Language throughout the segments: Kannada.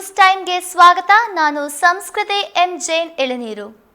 ನ್ಯೂಸ್ ಟೈಮ್ಗೆ ಸ್ವಾಗತ. ನಾನು ಸಂಸ್ಕೃತಿ ಎಂ ಜೈನ್ ಎಳನೀರು.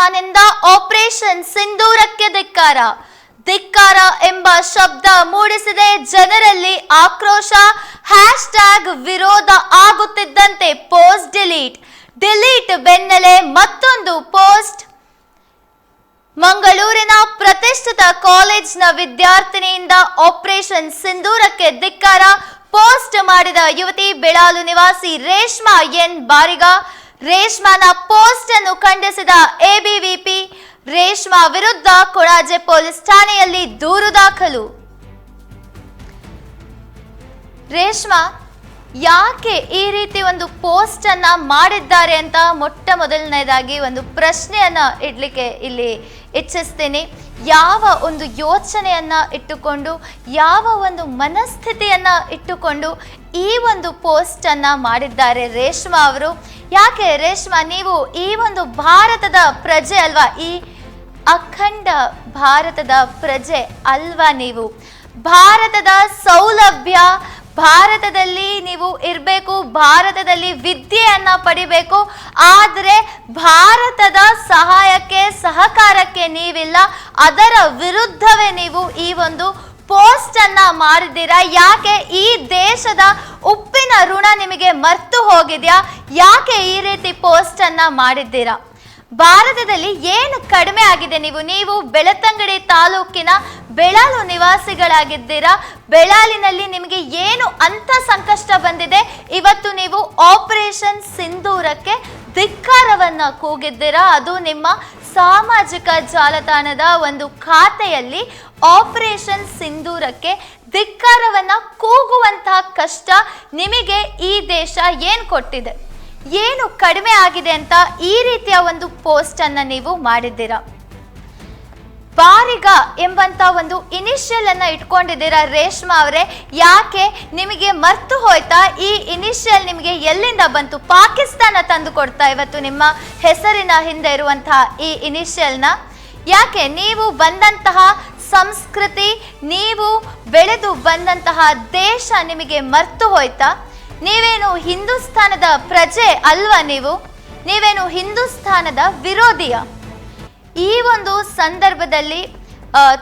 ರೇಷ್ಮಾನಿಂದ ಆಪರೇಷನ್ ಸಿಂಧೂರಕ್ಕೆ ಧಿಕ್ಕಾರ. ಧಿಕ್ಕಾರ ಎಂಬ ಶಬ್ದ ಮೂಡಿಸಿದೆ. ಜನರಲ್ಲಿ ಆಕ್ರೋಶ ಹ್ಯಾಶ್ ಟ್ಯಾಗ್ ವಿರೋಧ ಆಗುತ್ತಿದ್ದಂತೆ ಪೋಸ್ಟ್ ಡಿಲೀಟ್ ಡಿಲೀಟ್ ಬೆನ್ನಲೆ ಮತ್ತೊಂದು ಪೋಸ್ಟ್ ಮಂಗಳೂರಿನ ಪ್ರತಿಷ್ಠಿತ ಕಾಲೇಜ್ನ ವಿದ್ಯಾರ್ಥಿನಿಯಿಂದ ಆಪರೇಷನ್ ಸಿಂಧೂರಕ್ಕೆ ಧಿಕ್ಕಾರ. ಪೋಸ್ಟ್ ಮಾಡಿದ ಯುವತಿ, ಬೆಳಾಲು ನಿವಾಸಿ ರೇಷ್ಮಾ ಎನ್. ಬಾರಿಗ ರೇಷ್ಮಾನ ಪೋಸ್ಟ್ ಅನ್ನು ಖಂಡಿಸಿದ ಎಬಿವಿಪಿ ರೇಷ್ಮಾ ವಿರುದ್ಧ ಕೊಡಾಜೆ ಪೊಲೀಸ್ ಠಾಣೆಯಲ್ಲಿ ದೂರು ದಾಖಲು. ರೇಷ್ಮಾ, ಯಾಕೆ ಈ ರೀತಿ ಒಂದು ಪೋಸ್ಟ್ ಅನ್ನ ಮಾಡಿದ್ದಾರೆ ಅಂತ ಮೊಟ್ಟ ಮೊದಲನೇದಾಗಿ ಒಂದು ಪ್ರಶ್ನೆಯನ್ನ ಇಡ್ಲಿಕ್ಕೆ ಇಲ್ಲಿ ಇಚ್ಛಿಸ್ತೀನಿ. ಯಾವ ಒಂದು ಯೋಚನೆಯನ್ನು ಇಟ್ಟುಕೊಂಡು, ಯಾವ ಒಂದು ಮನಸ್ಥಿತಿಯನ್ನು ಇಟ್ಟುಕೊಂಡು ಈ ಒಂದು ಪೋಸ್ಟನ್ನು ಮಾಡಿದ್ದಾರೆ ರೇಷ್ಮಾ ಅವರು. ಯಾಕೆ ರೇಷ್ಮಾ, ನೀವು ಈ ಒಂದು ಭಾರತದ ಪ್ರಜೆ ಅಲ್ವಾ? ಈ ಅಖಂಡ ಭಾರತದ ಪ್ರಜೆ ಅಲ್ವಾ ನೀವು? ಭಾರತದ ಸೌಲಭ್ಯ ಭಾರತದಲ್ಲಿ ನೀವು ಇರಬೇಕು, ಭಾರತದಲ್ಲಿ ವಿದ್ಯೆಯನ್ನ ಪಡಿಬೇಕು, ಆದರೆ ಭಾರತದ ಸಹಾಯಕ್ಕೆ, ಸಹಕಾರಕ್ಕೆ ನೀವಿಲ್ಲ. ಅದರ ವಿರುದ್ಧವೇ ನೀವು ಈ ಒಂದು ಪೋಸ್ಟ್ ಅನ್ನ ಮಾಡಿದ್ದೀರಾ? ಯಾಕೆ ಈ ದೇಶದ ಉಪ್ಪಿನ ಋಣ ನಿಮಗೆ ಮರ್ತು ಹೋಗಿದ್ಯಾ? ಯಾಕೆ ಈ ರೀತಿ ಪೋಸ್ಟ್ ಅನ್ನ ಮಾಡಿದ್ದೀರಾ? ಭಾರತದಲ್ಲಿ ಏನು ಕಡಿಮೆ ಆಗಿದೆ ನೀವು? ನೀವು ಬೆಳತಂಗಡಿ ತಾಲೂಕಿನ ಬೆಳಾಲು ನಿವಾಸಿಗಳಾಗಿದ್ದೀರಾ? ಬೆಳಾಲಿನಲ್ಲಿ ನಿಮಗೆ ಏನು ಅಂತ ಸಂಕಷ್ಟ ಬಂದಿದೆ? ಇವತ್ತು ನೀವು ಆಪರೇಷನ್ ಸಿಂಧೂರಕ್ಕೆ ಧಿಕ್ಕಾರವನ್ನ ಕೂಗಿದ್ದೀರಾ? ಅದು ನಿಮ್ಮ ಸಾಮಾಜಿಕ ಜಾಲತಾಣದ ಒಂದು ಖಾತೆಯಲ್ಲಿ ಆಪರೇಷನ್ ಸಿಂಧೂರಕ್ಕೆ ಧಿಕ್ಕಾರವನ್ನ ಕೂಗುವಂತಹ ಕಷ್ಟ ನಿಮಗೆ ಈ ದೇಶ ಏನು ಕೊಟ್ಟಿದೆ? ಏನು ಕಡಿಮೆ ಆಗಿದೆ ಅಂತ ಈ ರೀತಿಯ ಒಂದು ಪೋಸ್ಟ್ ಅನ್ನ ನೀವು ಮಾಡಿದ್ದೀರಾ? ಬಾರಿಗ ಎಂಬಂತ ಒಂದು ಇನಿಷಿಯಲ್ ಅನ್ನ ಇಟ್ಕೊಂಡಿದ್ದೀರಾ ರೇಷ್ಮಾ ಅವರೇ? ಯಾಕೆ ನಿಮಗೆ ಮರ್ತು ಹೋಯ್ತಾ? ಈ ಇನಿಷಿಯಲ್ ನಿಮಗೆ ಎಲ್ಲಿಂದ ಬಂತು? ಪಾಕಿಸ್ತಾನ ತಂದು ಕೊಡ್ತಾ ಇವತ್ತು ನಿಮ್ಮ ಹೆಸರಿನ ಹಿಂದೆ ಇರುವಂತಹ ಈ ಇನಿಷಿಯಲ್ನ ಯಾಕೆ ನೀವು ಬಂದಂತಹ ಸಂಸ್ಕೃತಿ, ನೀವು ಬೆಳೆದು ಬಂದಂತಹ ದೇಶ ನಿಮಗೆ ಮರ್ತು ಹೋಯ್ತಾ? ನೀವೇನು ಹಿಂದೂಸ್ತಾನದ ಪ್ರಜೆ ಅಲ್ವಾ ನೀವು? ನೀವೇನು ಹಿಂದೂಸ್ತಾನದ ವಿರೋಧಿಯ? ಈ ಒಂದು ಸಂದರ್ಭದಲ್ಲಿ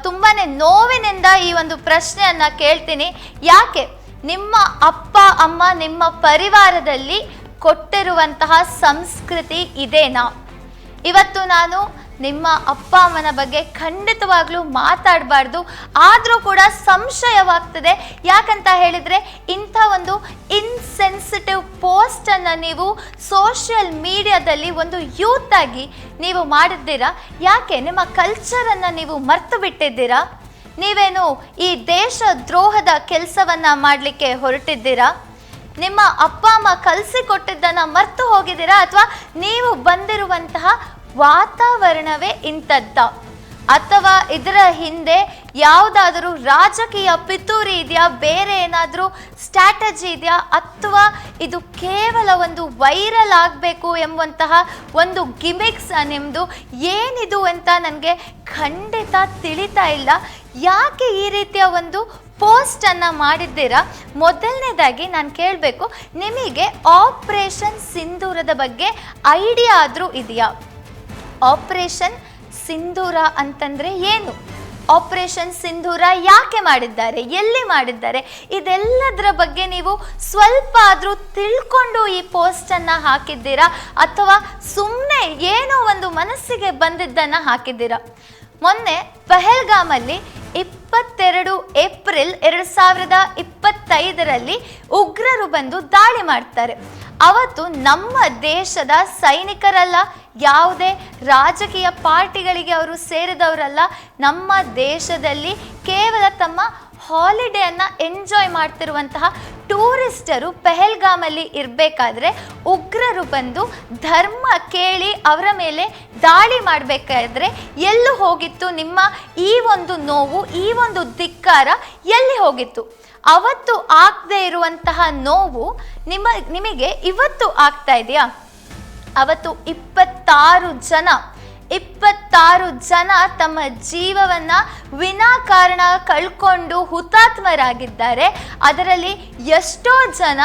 ತುಂಬಾ ನೋವಿನಿಂದ ಈ ಒಂದು ಪ್ರಶ್ನೆಯನ್ನ ಕೇಳ್ತೀನಿ. ಯಾಕೆ? ನಿಮ್ಮ ಅಪ್ಪ, ಅಮ್ಮ, ನಿಮ್ಮ ಪರಿವಾರದಲ್ಲಿ ಕೊಟ್ಟಿರುವಂತಹ ಸಂಸ್ಕೃತಿ ಇದೇನಾ? ಇವತ್ತು ನಾನು ನಿಮ್ಮ ಅಪ್ಪ ಅಮ್ಮನ ಬಗ್ಗೆ ಖಂಡಿತವಾಗ್ಲೂ ಮಾತಾಡಬಾರ್ದು. ಆದರೂ ಕೂಡ ಸಂಶಯವಾಗ್ತದೆ. ಯಾಕಂತ ಹೇಳಿದರೆ ಇಂಥ ಒಂದು ಇನ್ಸೆನ್ಸಿಟಿವ್ ಪೋಸ್ಟನ್ನು ನೀವು ಸೋಷಿಯಲ್ ಮೀಡಿಯಾದಲ್ಲಿ ಒಂದು ಯೂತ್ ಆಗಿ ನೀವು ಮಾಡಿದ್ದೀರಾ? ಯಾಕೆ ನಿಮ್ಮ ಕಲ್ಚರನ್ನು ನೀವು ಮರ್ತು ಬಿಟ್ಟಿದ್ದೀರಾ? ನೀವೇನು ಈ ದೇಶ ದ್ರೋಹದ ಕೆಲಸವನ್ನ ಮಾಡಲಿಕ್ಕೆ ಹೊರಟಿದ್ದೀರಾ? ನಿಮ್ಮ ಅಪ್ಪ ಅಮ್ಮ ಕಲಿಸಿಕೊಟ್ಟಿದ್ದನ್ನು ಮರೆತು ಹೋಗಿದ್ದೀರಾ? ಅಥವಾ ನೀವು ಬಂದಿರುವಂತಹ ವಾತಾವರಣವೇ ಇಂಥದ್ದ. ಅಥವಾ ಇದರ ಹಿಂದೆ ಯಾವುದಾದರೂ ರಾಜಕೀಯ ಪಿತೂರಿ ಇದೆಯಾ, ಬೇರೆ ಏನಾದರೂ ಸ್ಟ್ರಾಟಜಿ ಇದೆಯಾ, ಅಥವಾ ಇದು ಕೇವಲ ಒಂದು ವೈರಲ್ ಆಗಬೇಕು ಎಂಬಂತಹ ಒಂದು ಗಿಮಿಕ್ಸ್ ನಿಮ್ಮದು ಏನಿದು ಅಂತ ನನಗೆ ಖಂಡಿತ ತಿಳಿತಾ ಇಲ್ಲ. ಯಾಕೆ ಈ ರೀತಿಯ ಒಂದು ಪೋಸ್ಟನ್ನು ಮಾಡಿದ್ದೀರಾ? ಮೊದಲನೇದಾಗಿ ನಾನು ಕೇಳಬೇಕು, ನಿಮಗೆ ಆಪರೇಷನ್ ಸಿಂಧೂರದ ಬಗ್ಗೆ ಐಡಿಯಾ ಆದರೂ ಇದೆಯಾ? ಆಪರೇಷನ್ ಸಿಂಧೂರ ಅಂತಂದ್ರೆ ಏನು? ಆಪರೇಷನ್ ಸಿಂಧೂರ ಯಾಕೆ ಮಾಡಿದ್ದಾರೆ? ಎಲ್ಲಿ ಮಾಡಿದ್ದಾರೆ? ಇದೆಲ್ಲದರ ಬಗ್ಗೆ ನೀವು ಸ್ವಲ್ಪ ಆದರೂ ತಿಳ್ಕೊಂಡು ಈ ಪೋಸ್ಟನ್ನು ಹಾಕಿದ್ದೀರಾ? ಅಥವಾ ಸುಮ್ಮನೆ ಏನೋ ಒಂದು ಮನಸ್ಸಿಗೆ ಬಂದಿದ್ದನ್ನು ಹಾಕಿದ್ದೀರಾ? ಮೊನ್ನೆ ಪಹಲ್ಗಾಮಲ್ಲಿ ಇಪ್ಪತ್ತೆರಡು ಏಪ್ರಿಲ್ ಎರಡು ಸಾವಿರದ ಇಪ್ಪತ್ತೈದರಲ್ಲಿ ಉಗ್ರರು ಬಂದು ದಾಳಿ ಮಾಡ್ತಾರೆ. ಅವತ್ತು ನಮ್ಮ ದೇಶದ ಸೈನಿಕರಲ್ಲ ಯಾವುದೇ ರಾಜಕೀಯ ಪಾರ್ಟಿಗಳಿಗೆ ಅವರು ಸೇರಿದವರಲ್ಲ, ನಮ್ಮ ದೇಶದಲ್ಲಿ ಕೇವಲ ತಮ್ಮ ಹಾಲಿಡೇಯನ್ನು ಎಂಜಾಯ್ ಮಾಡ್ತಿರುವಂತಹ ಟೂರಿಸ್ಟರು ಪೆಹಲ್ಗಾಮಲ್ಲಿ ಇರಬೇಕಾದ್ರೆ ಉಗ್ರರು ಬಂದು ಧರ್ಮ ಕೇಳಿ ಅವರ ಮೇಲೆ ದಾಳಿ ಮಾಡಬೇಕಾದ್ರೆ ಎಲ್ಲಿ ಹೋಗಿತ್ತು. ನಿಮ್ಮ ಈ ಒಂದು ನೋವು, ಈ ಒಂದು ಧಿಕ್ಕಾರ ಎಲ್ಲಿ ಹೋಗಿತ್ತು? ಅವತ್ತು ಆಗದೆ ಇರುವಂತಹ ನೋವು ನಿಮ್ಮ, ನಿಮಗೆ ಇವತ್ತು ಆಗ್ತಾ ಇದೆಯಾ? ಅವತ್ತು ಇಪ್ಪತ್ತಾರು ಜನ ಇಪ್ಪತ್ತಾರು ಜನ ತಮ್ಮ ಜೀವವನ್ನ ವಿನಾಕಾರಣ ಕಳ್ಕೊಂಡು ಹುತಾತ್ಮರಾಗಿದ್ದಾರೆ. ಅದರಲ್ಲಿ ಎಷ್ಟೋ ಜನ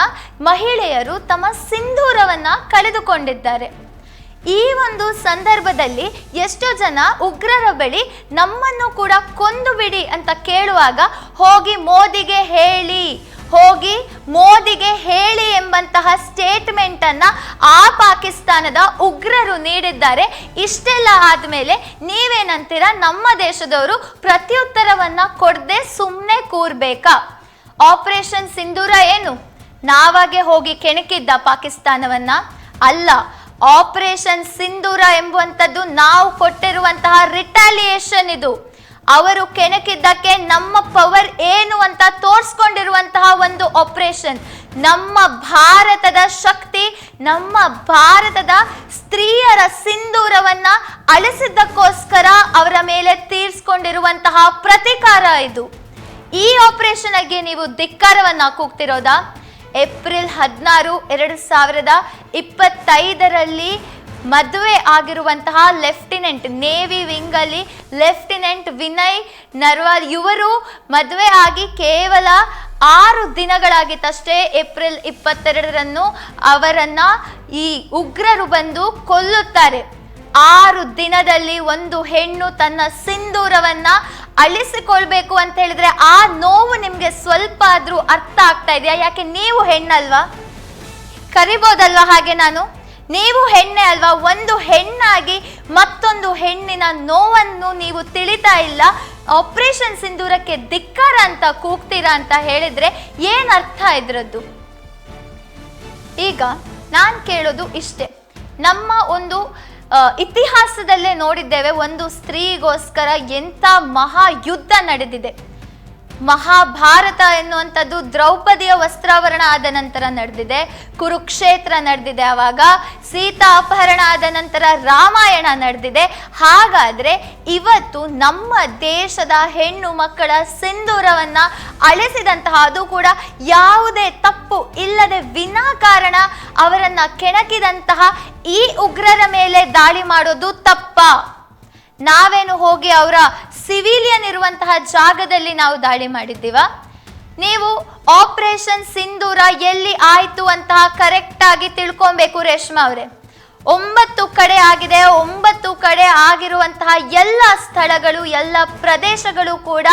ಮಹಿಳೆಯರು ತಮ್ಮ ಸಿಂಧೂರವನ್ನ ಕಳೆದುಕೊಂಡಿದ್ದಾರೆ. ಈ ಒಂದು ಸಂದರ್ಭದಲ್ಲಿ ಎಷ್ಟೋ ಜನ ಉಗ್ರರ ಬಳಿ ನಮ್ಮನ್ನು ಕೂಡ ಕೊಂದು ಬಿಡಿ ಅಂತ ಕೇಳುವಾಗ ಹೋಗಿ ಮೋದಿಗೆ ಹೇಳಿ ಹೋಗಿ ಮೋದಿಗೆ ಹೇಳಿ ಎಂಬಂತಹ ಸ್ಟೇಟ್ಮೆಂಟ್ ಅನ್ನ ಆ ಪಾಕಿಸ್ತಾನದ ಉಗ್ರರು ನೀಡಿದ್ದಾರೆ. ಇಷ್ಟೆಲ್ಲ ಆದ್ಮೇಲೆ ನೀವೇನಂತೀರ? ನಮ್ಮ ದೇಶದವರು ಪ್ರತ್ಯುತ್ತರವನ್ನ ಕೊಡದೆ ಸುಮ್ಮನೆ ಕೂರ್ಬೇಕಾ? ಆಪರೇಷನ್ ಸಿಂಧೂರ ಏನು? ನಾವಾಗೆ ಹೋಗಿ ಕೆಣಕಿದ್ದ ಪಾಕಿಸ್ತಾನವನ್ನ? ಅಲ್ಲ ಆಪರೇಷನ್ ಸಿಂಧೂರ ಎಂಬುವಂಥದ್ದು ನಾವು ಕೊಟ್ಟಿರುವಂತಹ ರಿಟಾಲಿಯೇಷನ್ ಇದು. ಅವರು ಕೆಣಕಿದ್ದಕ್ಕೆ ನಮ್ಮ ಪವರ್ ಒಂದು ಆಪರೇಷನ್ ನಮ್ಮ ಭಾರತದ ಶಕ್ತಿ, ನಮ್ಮ ಭಾರತದ ಸ್ತ್ರೀಯರ ಸಿಂಧೂರವನ್ನ ಅಳಿಸಿದ್ದಕ್ಕೋಸ್ಕರ ಅವರ ಮೇಲೆ ತೀರ್ಸ್ಕೊಂಡಿರುವಂತಹ ಪ್ರತಿಕಾರ ಇದು. ಈ ಆಪರೇಷನ್ ಆಗಿ ನೀವು ಧಿಕ್ಕಾರವನ್ನ ಕೂಗ್ತಿರೋದಾ? ಏಪ್ರಿಲ್ ಹದಿನಾರು, ಎರಡು ಸಾವಿರದ ಇಪ್ಪತ್ತೈದರಲ್ಲಿ ಮದುವೆ ಆಗಿರುವಂತಹ ಲೆಫ್ಟಿನೆಂಟ್ ನೇವಿ ವಿಂಗಲ್ಲಿ ಲೆಫ್ಟಿನೆಂಟ್ ವಿನಯ್ ನರ್ವಾಲ್ ಇವರು ಮದುವೆ ಆಗಿ ಕೇವಲ ಆರು ದಿನಗಳಾಗಿತ್ತಷ್ಟೇ ಏಪ್ರಿಲ್ ಇಪ್ಪತ್ತೆರಡರನ್ನು ಅವರನ್ನ ಈ ಉಗ್ರರು ಬಂದು ಕೊಲ್ಲುತ್ತಾರೆ. ಆರು ದಿನದಲ್ಲಿ ಒಂದು ಹೆಣ್ಣು ತನ್ನ ಸಿಂಧೂರವನ್ನ ಅಳಿಸಿಕೊಳ್ಬೇಕು ಅಂತ ಹೇಳಿದ್ರೆ ಆ ನೋವು ನಿಮ್ಗೆ ಸ್ವಲ್ಪ ಆದ್ರೂ ಅರ್ಥ ಆಗ್ತಾ ಇದೆಯಾ? ಯಾಕೆ ನೀವು ಹೆಣ್ಣಲ್ವಾ? ಕರಿಬೋದಲ್ವಾ ಹಾಗೆ ನಾನು? ನೀವು ಹೆಣ್ಣೆ ಅಲ್ವಾ? ಒಂದು ಹೆಣ್ಣಾಗಿ ಮತ್ತೊಂದು ಹೆಣ್ಣಿನ ನೋವನ್ನು ನೀವು ತಿಳಿತಾ ಇಲ್ಲ. ಆಪರೇಷನ್ ಸಿಂಧೂರಕ್ಕೆ ಧಿಕ್ಕಾರ ಅಂತ ಕೂಗ್ತೀರಾ ಅಂತ ಹೇಳಿದ್ರೆ ಏನ್ ಅರ್ಥ ಇದ್ರದ್ದು? ಈಗ ನಾನು ಕೇಳೋದು ಇಷ್ಟೇ. ನಮ್ಮ ಒಂದು ಇತಿಹಾಸದಲ್ಲೇ ನೋಡಿದ್ದೇವೆ ಒಂದು ಸ್ತ್ರೀಗೋಸ್ಕರ ಎಂಥ ಮಹಾ ಯುದ್ಧ ನಡೆದಿದೆ. ಮಹಾಭಾರತ ಎನ್ನುವಂಥದ್ದು ದ್ರೌಪದಿಯ ವಸ್ತ್ರಾವರಣ ಆದ ನಂತರ ನಡೆದಿದೆ, ಕುರುಕ್ಷೇತ್ರ ನಡೆದಿದೆ. ಆವಾಗ ಸೀತಾ ಅಪಹರಣ ಆದ ನಂತರ ರಾಮಾಯಣ ನಡೆದಿದೆ. ಹಾಗಾದ್ರೆ ಇವತ್ತು ನಮ್ಮ ದೇಶದ ಹೆಣ್ಣು ಮಕ್ಕಳ ಸಿಂಧೂರವನ್ನ ಅಳಿಸಿದಂತಹ ಅದು ಕೂಡ ಯಾವುದೇ ತಪ್ಪು ಇಲ್ಲದೆ ವಿನಾಕಾರಣ ಅವರನ್ನು ಕೆಣಕಿದಂತಹ ಈ ಉಗ್ರರ ಮೇಲೆ ದಾಳಿ ಮಾಡೋದು ತಪ್ಪ. ನಾವೇನು ಹೋಗಿ ಅವರ ಸಿವಿಲಿಯನ್ ಇರುವಂತಹ ಜಾಗದಲ್ಲಿ ನಾವು ದಾಳಿ ಮಾಡಿದ್ದೀವ. ನೀವು ಆಪರೇಷನ್ ಸಿಂಧೂರ ಎಲ್ಲಿ ಆಯಿತು ಅಂತ ಕರೆಕ್ಟ್ ಆಗಿ ತಿಳ್ಕೊಬೇಕು ರೇಷ್ಮಾ ಅವರೇ. ಒಂಬತ್ತು ಕಡೆ ಆಗಿದೆ, ಒಂಬತ್ತು ಕಡೆ ಆಗಿರುವಂತಹ ಎಲ್ಲ ಸ್ಥಳಗಳು, ಎಲ್ಲ ಪ್ರದೇಶಗಳು ಕೂಡ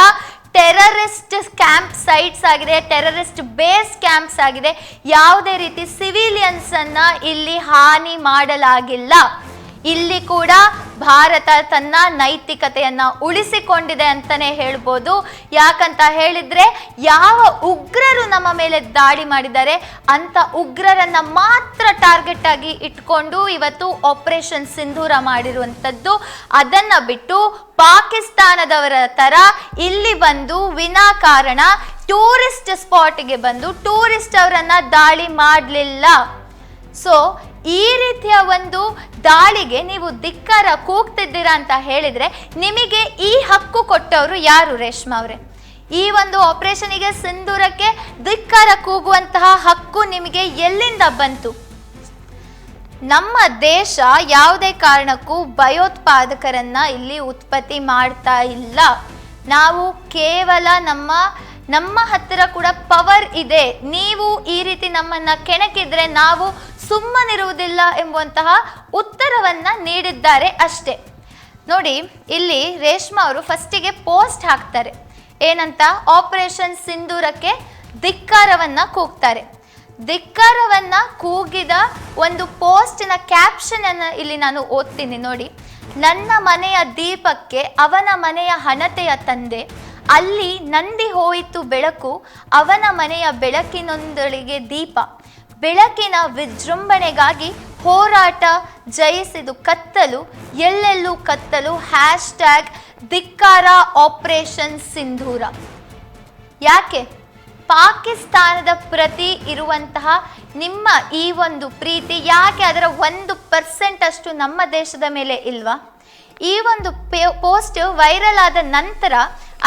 ಟೆರರಿಸ್ಟ್ ಕ್ಯಾಂಪ್ ಸೈಟ್ಸ್ ಆಗಿದೆ ಟೆರರಿಸ್ಟ್ ಬೇಸ್ ಕ್ಯಾಂಪ್ಸ್ ಆಗಿದೆ. ಯಾವುದೇ ರೀತಿ ಸಿವಿಲಿಯನ್ಸ್ ಅನ್ನ ಇಲ್ಲಿ ಹಾನಿ ಮಾಡಲಾಗಿಲ್ಲ. ಇಲ್ಲಿ ಕೂಡ ಭಾರತ ತನ್ನ ನೈತಿಕತೆಯನ್ನ ಉಳಿಸಿಕೊಂಡಿದೆ ಅಂತಾನೆ ಹೇಳ್ಬೋದು. ಯಾಕಂತ ಹೇಳಿದ್ರೆ ಯಾವ ಉಗ್ರರು ನಮ್ಮ ಮೇಲೆ ದಾಳಿ ಮಾಡಿದ್ದಾರೆ, ಅಂತ ಉಗ್ರರನ್ನ ಮಾತ್ರ ಟಾರ್ಗೆಟ್ ಆಗಿ ಇಟ್ಕೊಂಡು ಇವತ್ತು ಆಪರೇಷನ್ ಸಿಂಧೂರ ಮಾಡಿರುವಂಥದ್ದು. ಅದನ್ನ ಬಿಟ್ಟು ಪಾಕಿಸ್ತಾನದವರ ತರ ಇಲ್ಲಿ ಬಂದು ವಿನಾಕಾರಣ ಟೂರಿಸ್ಟ್ ಸ್ಪಾಟ್ಗೆ ಬಂದು ಟೂರಿಸ್ಟ್ ಅವರನ್ನ ದಾಳಿ ಮಾಡಲಿಲ್ಲ. ಸೊ ಈ ರೀತಿಯ ಒಂದು ದಾಳಿಗೆ ನೀವು ಧಿಕ್ಕಾರ ಕೂಗ್ತಿದ್ದೀರಾ ಅಂತ ಹೇಳಿದ್ರೆ ನಿಮಗೆ ಈ ಹಕ್ಕು ಕೊಟ್ಟವರು ಯಾರು ರೇಷ್ಮಾ ಅವರೇ? ಈ ಒಂದು ಆಪರೇಷನಿಗೆ ಸಿಂಧೂರಕ್ಕೆ ಧಿಕ್ಕಾರ ಕೂಗುವಂತಹ ಹಕ್ಕು ನಿಮಗೆ ಎಲ್ಲಿಂದ ಬಂತು? ನಮ್ಮ ದೇಶ ಯಾವುದೇ ಕಾರಣಕ್ಕೂ ಭಯೋತ್ಪಾದಕರನ್ನ ಇಲ್ಲಿ ಉತ್ಪತ್ತಿ ಮಾಡ್ತಾ ಇಲ್ಲ. ನಾವು ಕೇವಲ ನಮ್ಮ ನಮ್ಮ ಹತ್ತಿರ ಕೂಡ ಪವರ್ ಇದೆ. ನೀವು ಈ ರೀತಿ ನಮ್ಮನ್ನ ಕೆಣಕಿದ್ರೆ ನಾವು ಸುಮ್ಮನಿರುವುದಿಲ್ಲ ಎಂಬುವಂತಹ ಉತ್ತರವನ್ನ ನೀಡಿದ್ದಾರೆ ಅಷ್ಟೇ. ನೋಡಿ, ಇಲ್ಲಿ ರೇಷ್ಮಾ ಅವರು ಫಸ್ಟಿಗೆ ಪೋಸ್ಟ್ ಹಾಕ್ತಾರೆ. ಏನಂತ? ಆಪರೇಷನ್ ಸಿಂಧೂರಕ್ಕೆ ಧಿಕ್ಕಾರವನ್ನ ಕೂಗ್ತಾರೆ. ಧಿಕ್ಕಾರವನ್ನ ಕೂಗಿದ ಒಂದು ಪೋಸ್ಟಿನ ಕ್ಯಾಪ್ಷನ್ ಅನ್ನ ಇಲ್ಲಿ ನಾನು ಓದ್ತೀನಿ ನೋಡಿ. ನನ್ನ ಮನೆಯ ದೀಪಕ್ಕೆ ಅವನ ಮನೆಯ ಹಣತೆಯ ತಂದೆ, ಅಲ್ಲಿ ನಂದಿ ಹೋಯಿತು ಬೆಳಕು, ಅವನ ಮನೆಯ ಬೆಳಕಿನೊಂದಳಿಗೆ ದೀಪ. ಬೆಳಕಿನ ವಿಜೃಂಭಣೆಗಾಗಿ ಹೋರಾಟ ಜಯಿಸಿದು ಕತ್ತಲು, ಎಲ್ಲೆಲ್ಲೂ ಕತ್ತಲು ಹ್ಯಾಶ್ ಟ್ಯಾಗ್ ಧಿಕ್ಕಾರ ಆಪರೇಷನ್ ಸಿಂಧೂರ. ಯಾಕೆ? ಪಾಕಿಸ್ತಾನದ ಪ್ರತಿ ಇರುವಂತಹ ನಿಮ್ಮ ಈ ಒಂದು ಪ್ರೀತಿ ಯಾಕೆ ಅದರ ಒಂದು ಪರ್ಸೆಂಟ್ ಅಷ್ಟು ನಮ್ಮ ದೇಶದ ಮೇಲೆ ಇಲ್ವಾ? ಈ ಒಂದು ಪೋಸ್ಟ್ ವೈರಲ್ ಆದ ನಂತರ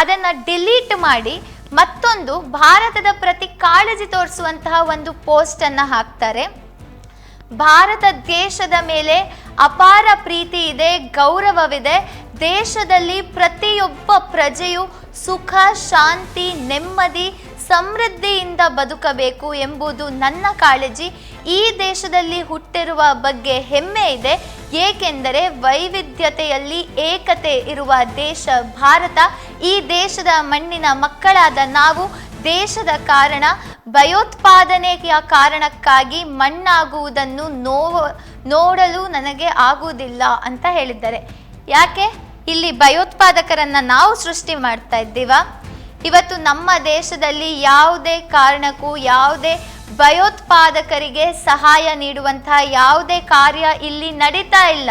ಅದನ್ನು ಡಿಲೀಟ್ ಮಾಡಿ ಮತ್ತೊಂದು ಭಾರತದ ಪ್ರತಿ ಕಾಳಜಿ ತೋರಿಸುವಂತಹ ಒಂದು ಪೋಸ್ಟನ್ನು ಹಾಕ್ತಾರೆ. ಭಾರತ ದೇಶದ ಮೇಲೆ ಅಪಾರ ಪ್ರೀತಿ ಇದೆ, ಗೌರವವಿದೆ. ದೇಶದಲ್ಲಿ ಪ್ರತಿಯೊಬ್ಬ ಪ್ರಜೆಯು ಸುಖ, ಶಾಂತಿ, ನೆಮ್ಮದಿ ಸಮೃದ್ಧಿಯಿಂದ ಬದುಕಬೇಕು ಎಂಬುದು ನನ್ನ ಕಾಳಜಿ. ಈ ದೇಶದಲ್ಲಿ ಹುಟ್ಟಿರುವ ಬಗ್ಗೆ ಹೆಮ್ಮೆ ಇದೆ. ಏಕೆಂದರೆ ವೈವಿಧ್ಯತೆಯಲ್ಲಿ ಏಕತೆ ಇರುವ ದೇಶ ಭಾರತ. ಈ ದೇಶದ ಮಣ್ಣಿನ ಮಕ್ಕಳಾದ ನಾವು, ದೇಶದ ಕಾರಣ. ಭಯೋತ್ಪಾದನೆಯ ಕಾರಣಕ್ಕಾಗಿ ಮಣ್ಣಾಗುವುದನ್ನು ನೋವ, ನೋಡಲು ನನಗೆ ಆಗುವುದಿಲ್ಲ ಅಂತ ಹೇಳಿದ್ದಾರೆ. ಯಾಕೆ? ಇಲ್ಲಿ ಭಯೋತ್ಪಾದಕರನ್ನು ನಾವು ಸೃಷ್ಟಿ ಮಾಡ್ತಾ ಇದ್ದೀವಾ? ಇವತ್ತು ನಮ್ಮ ದೇಶದಲ್ಲಿ ಯಾವುದೇ ಕಾರಣಕ್ಕೂ, ಯಾವುದೇ ಭಯೋತ್ಪಾದಕರಿಗೆ ಸಹಾಯ ನೀಡುವಂತಹ ಯಾವುದೇ ಕಾರ್ಯ ಇಲ್ಲಿ ನಡೀತಾ ಇಲ್ಲ.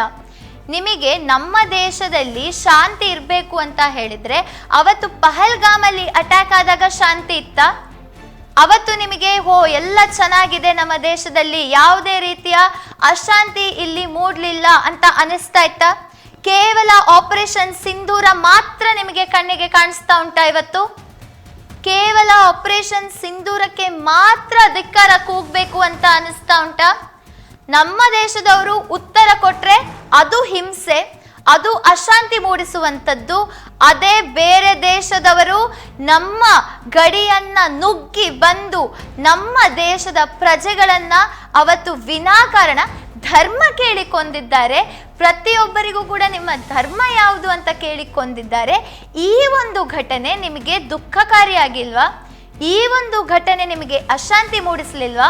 ನಿಮಗೆ ನಮ್ಮ ದೇಶದಲ್ಲಿ ಶಾಂತಿ ಇರಬೇಕು ಅಂತ ಹೇಳಿದ್ರೆ, ಅವತ್ತು ಪಹಲ್ಗಾಮಲ್ಲಿ ಅಟ್ಯಾಕ್ ಆದಾಗ ಶಾಂತಿ ಇತ್ತಾ? ಅವತ್ತು ನಿಮಗೆ, ಹೋ, ಎಲ್ಲ ಚೆನ್ನಾಗಿದೆ ನಮ್ಮ ದೇಶದಲ್ಲಿ, ಯಾವುದೇ ರೀತಿಯ ಅಶಾಂತಿ ಇಲ್ಲಿ ಮೂಡ್ಲಿಲ್ಲ ಅಂತ ಅನಿಸ್ತಾ ಇತ್ತ? ಕೇವಲ ಆಪರೇಷನ್ ಸಿಂಧೂರ ಮಾತ್ರ ನಿಮಗೆ ಕಣ್ಣಿಗೆ ಕಾಣಿಸ್ತಾ ಉಂಟಾ ಇವತ್ತು? ಕೇವಲ ಆಪರೇಷನ್ ಸಿಂಧೂರಕ್ಕೆ ಮಾತ್ರ ಧಿಕ್ಕಾರ ಕೂಗ್ಬೇಕು ಅಂತ ಅನಿಸ್ತಾ ಉಂಟಾ? ನಮ್ಮ ದೇಶದವರು ಉತ್ತರ ಕೊಟ್ರೆ ಅದು ಹಿಂಸೆ, ಅದು ಅಶಾಂತಿ ಮೂಡಿಸುವಂಥದ್ದು. ಅದೇ ಬೇರೆ ದೇಶದವರು ನಮ್ಮ ಗಡಿಯನ್ನ ನುಗ್ಗಿ ಬಂದು ನಮ್ಮ ದೇಶದ ಪ್ರಜೆಗಳನ್ನ ಅವತ್ತು ವಿನಾಕಾರಣ ಧರ್ಮ ಕೇಳಿಕೊಂಡಿದ್ದಾರೆ. ಪ್ರತಿಯೊಬ್ಬರಿಗೂ ಕೂಡ ನಿಮ್ಮ ಧರ್ಮ ಯಾವುದು ಅಂತ ಕೇಳಿಕೊಂಡಿದ್ದಾರೆ. ಈ ಒಂದು ಘಟನೆ ನಿಮಗೆ ದುಃಖಕಾರಿಯಾಗಿಲ್ವಾ? ಈ ಒಂದು ಘಟನೆ ನಿಮಗೆ ಅಶಾಂತಿ ಮೂಡಿಸ್ಲಿಲ್ವಾ?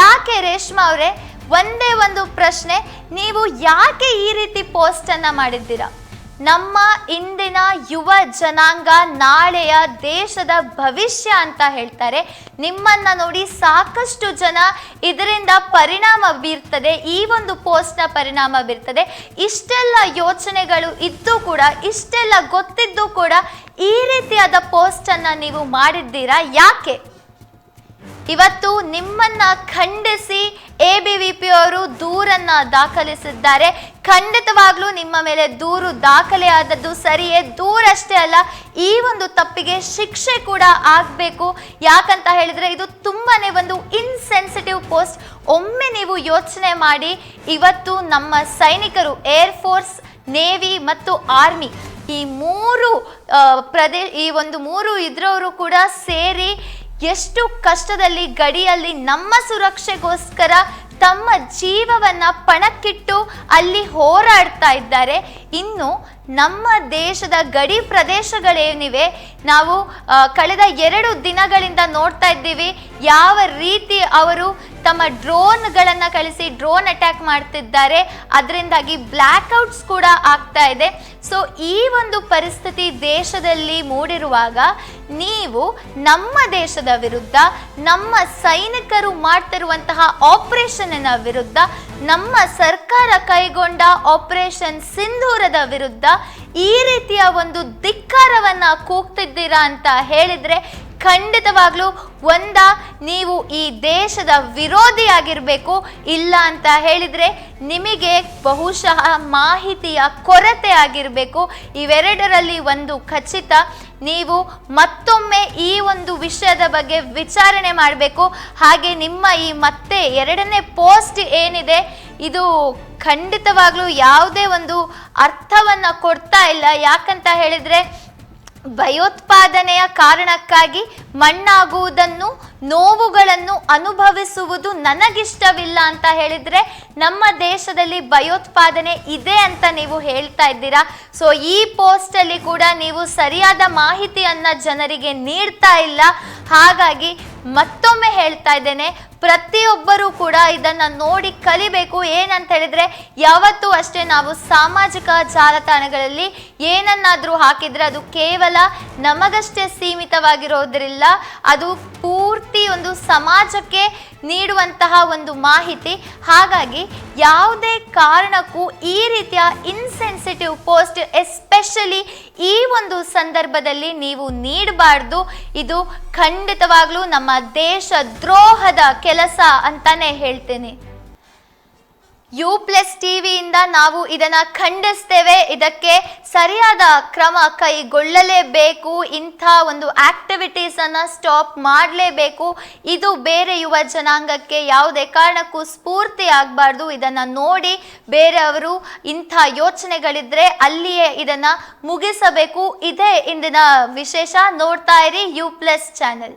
ಯಾಕೆ ರೇಷ್ಮಾ ಅವರೇ, ಒಂದೇ ಒಂದು ಪ್ರಶ್ನೆ, ನೀವು ಯಾಕೆ ಈ ರೀತಿ ಪೋಸ್ಟನ್ನು ಮಾಡಿದ್ದೀರಾ? ನಮ್ಮ ಇಂದಿನ ಯುವ ಜನಾಂಗ ನಾಳೆಯ ದೇಶದ ಭವಿಷ್ಯ ಅಂತ ಹೇಳ್ತಾರೆ. ನಿಮ್ಮನ್ನ ನೋಡಿ ಸಾಕಷ್ಟು ಜನ ಇದರಿಂದ ಪರಿಣಾಮ ಬೀರ್ತದೆ. ಈ ಒಂದು ಪೋಸ್ಟ್ನ ಪರಿಣಾಮ ಬೀರ್ತದೆ. ಇಷ್ಟೆಲ್ಲ ಯೋಚನೆಗಳು ಇದ್ದು ಕೂಡ, ಇಷ್ಟೆಲ್ಲ ಗೊತ್ತಿದ್ದು ಕೂಡ ಈ ರೀತಿಯಾದ ಪೋಸ್ಟನ್ನು ನೀವು ಮಾಡಿದ್ದೀರಾ? ಯಾಕೆ? ಇವತ್ತು ನಿಮ್ಮನ್ನ ಖಂಡಿಸಿ ಎ ಬಿ ವಿ ಪಿ ಅವರು ದೂರನ್ನ ದಾಖಲಿಸಿದ್ದಾರೆ. ಖಂಡಿತವಾಗ್ಲೂ ನಿಮ್ಮ ಮೇಲೆ ದೂರು ದಾಖಲೆ ಆದದ್ದು ಸರಿಯೇ, ದೂರಷ್ಟೇ ಅಲ್ಲ, ಈ ಒಂದು ತಪ್ಪಿಗೆ ಶಿಕ್ಷೆ ಕೂಡ ಆಗಬೇಕು. ಯಾಕಂತ ಹೇಳಿದ್ರೆ ಇದು ತುಂಬಾನೇ ಒಂದು ಇನ್ಸೆನ್ಸಿಟಿವ್ ಪೋಸ್ಟ್ ಒಮ್ಮೆ ನೀವು ಯೋಚನೆ ಮಾಡಿ, ಇವತ್ತು ನಮ್ಮ ಸೈನಿಕರು ಏರ್ ಫೋರ್ಸ್ ನೇವಿ ಮತ್ತು ಆರ್ಮಿ ಈ ಮೂರು ಪ್ರದೇಶ ಈ ಒಂದು ಮೂರು ಇದ್ರವರು ಕೂಡ ಸೇರಿ ಎಷ್ಟು ಕಷ್ಟದಲ್ಲಿ ಗಡಿಯಲ್ಲಿ ನಮ್ಮ ಸುರಕ್ಷೆಗೋಸ್ಕರ ತಮ್ಮ ಜೀವವನ್ನ ಪಣಕ್ಕಿಟ್ಟು ಅಲ್ಲಿ ಹೋರಾಡ್ತಾ ಇದ್ದಾರೆ. ಇನ್ನು ನಮ್ಮ ದೇಶದ ಗಡಿ ಪ್ರದೇಶಗಳೇನಿವೆ, ನಾವು ಕಳೆದ ಎರಡು ದಿನಗಳಿಂದ ನೋಡ್ತಾ ಇದ್ದೀವಿ, ಯಾವ ರೀತಿ ಅವರು ತಮ್ಮ ಡ್ರೋನ್ಗಳನ್ನು ಕಳಿಸಿ ಡ್ರೋನ್ ಅಟ್ಯಾಕ್ ಮಾಡ್ತಿದ್ದಾರೆ. ಅದರಿಂದಾಗಿ ಬ್ಲ್ಯಾಕ್ಔಟ್ಸ್ ಕೂಡ ಆಗ್ತಾ ಇದೆ. ಸೊ, ಈ ಒಂದು ಪರಿಸ್ಥಿತಿ ದೇಶದಲ್ಲಿ ಮೂಡಿರುವಾಗ ನೀವು ನಮ್ಮ ದೇಶದ ವಿರುದ್ಧ, ನಮ್ಮ ಸೈನಿಕರು ಮಾಡ್ತಿರುವಂತಹ ಆಪರೇಷನ್ನ ವಿರುದ್ಧ, ನಮ್ಮ ಸರ್ಕಾರ ಕೈಗೊಂಡ ಆಪರೇಷನ್ ಸಿಂಧೂರದ ವಿರುದ್ಧ ಈ ರೀತಿಯ ಒಂದು ಧಿಕ್ಕಾರವನ್ನು ಕೂಗ್ತಿದ್ದೀರಾ ಅಂತ ಹೇಳಿದ್ರೆ ಖಂಡಿತವಾಗ್ಲೂ ಒಂದ, ನೀವು ಈ ದೇಶದ ವಿರೋಧಿಯಾಗಿರಬೇಕು, ಇಲ್ಲ ಅಂತ ಹೇಳಿದ್ರೆ ನಿಮಗೆ ಬಹುಶಃ ಮಾಹಿತಿಯ ಕೊರತೆ ಆಗಿರಬೇಕು. ಇವೆರಡರಲ್ಲಿ ಒಂದು ಖಚಿತ, ನೀವು ಮತ್ತೊಮ್ಮೆ ಈ ಒಂದು ವಿಷಯದ ಬಗ್ಗೆ ವಿಚಾರಣೆ ಮಾಡಬೇಕು. ಹಾಗೆ ನಿಮ್ಮ ಈ ಮತ್ತೆ ಎರಡನೇ ಪೋಸ್ಟ್ ಏನಿದೆ, ಇದು ಖಂಡಿತವಾಗ್ಲೂ ಯಾವುದೇ ಒಂದು ಅರ್ಥವನ್ನ ಕೊಡ್ತಾ ಇಲ್ಲ. ಯಾಕಂತ ಹೇಳಿದ್ರೆ ಭಯೋತ್ಪಾದನೆಯ ಕಾರಣಕ್ಕಾಗಿ ಮಣ್ಣಾಗುವುದನ್ನು, ನೋವುಗಳನ್ನು ಅನುಭವಿಸುವುದು ನನಗಿಷ್ಟವಿಲ್ಲ ಅಂತ ಹೇಳಿದ್ರೆ ನಮ್ಮ ದೇಶದಲ್ಲಿ ಭಯೋತ್ಪಾದನೆ ಇದೆ ಅಂತ ನೀವು ಹೇಳ್ತಾ ಇದ್ದೀರಾ? ಸೊ ಈ ಪೋಸ್ಟಲ್ಲಿ ಕೂಡ ನೀವು ಸರಿಯಾದ ಮಾಹಿತಿಯನ್ನು ಜನರಿಗೆ ನೀಡ್ತಾ ಇಲ್ಲ. ಹಾಗಾಗಿ ಮತ್ತೊಮ್ಮೆ ಹೇಳ್ತಾ ಇದ್ದೇನೆ ಪ್ರತಿಯೊಬ್ಬರೂ ಕೂಡ ಇದನ್ನ ನೋಡಿ ಕಲಿಬೇಕು. ಏನಂತ ಹೇಳಿದ್ರೆ ಯಾವತ್ತೂ ಅಷ್ಟೇ ನಾವು ಸಾಮಾಜಿಕ ಜಾಲತಾಣಗಳಲ್ಲಿ ಏನನ್ನಾದರೂ ಹಾಕಿದ್ರೆ ಅದು ಕೇವಲ ನಮಗಷ್ಟೇ ಸೀಮಿತವಾಗಿರೋದ್ರಿಲ್ಲ. ಅದು ಪೂರ್ತಿ ಒಂದು ಸಮಾಜಕ್ಕೆ ನೀಡುವಂತಹ ಒಂದು ಮಾಹಿತಿ. ಹಾಗಾಗಿ ಯಾವುದೇ ಕಾರಣಕ್ಕೂ ಈ ರೀತಿಯ ಇನ್ಸೆನ್ಸಿಟಿವ್ ಪೋಸ್ಟ್ ಎಸ್ಪೆಷಲಿ ಈ ಒಂದು ಸಂದರ್ಭದಲ್ಲಿ ನೀವು ನೀಡಬಾರ್ದು. ಇದು ಖಂಡಿತವಾಗ್ಲೂ ನಮ್ಮ ದೇಶ ದ್ರೋಹದ ಕೆಲಸ ಅಂತಾನೆ ಹೇಳ್ತೇನೆ. ಯು ಪ್ಲಸ್ ಟಿವಿಯಿಂದ ನಾವು ಇದನ್ನ ಖಂಡಿಸ್ತೇವೆ. ಇದಕ್ಕೆ ಸರಿಯಾದ ಕ್ರಮ ಕೈಗೊಳ್ಳಲೇಬೇಕು. ಇಂಥ ಒಂದು ಆಕ್ಟಿವಿಟೀಸ್ ಅನ್ನ ಸ್ಟಾಪ್ ಮಾಡಲೇಬೇಕು. ಇದು ಬೇರೆ ಯುವ ಜನಾಂಗಕ್ಕೆ ಯಾವುದೇ ಕಾರಣಕ್ಕೂ ಸ್ಫೂರ್ತಿ ಆಗಬಾರ್ದು. ಇದನ್ನ ನೋಡಿ ಬೇರೆಯವರು ಇಂಥ ಯೋಚನೆಗಳಿದ್ರೆ ಅಲ್ಲಿಯೇ ಇದನ್ನ ಮುಗಿಸಬೇಕು. ಇದೇ ಇಂದಿನ ವಿಶೇಷ ನೋಡ್ತಾ ಇರಿ ಯು ಪ್ಲಸ್ ಚಾನೆಲ್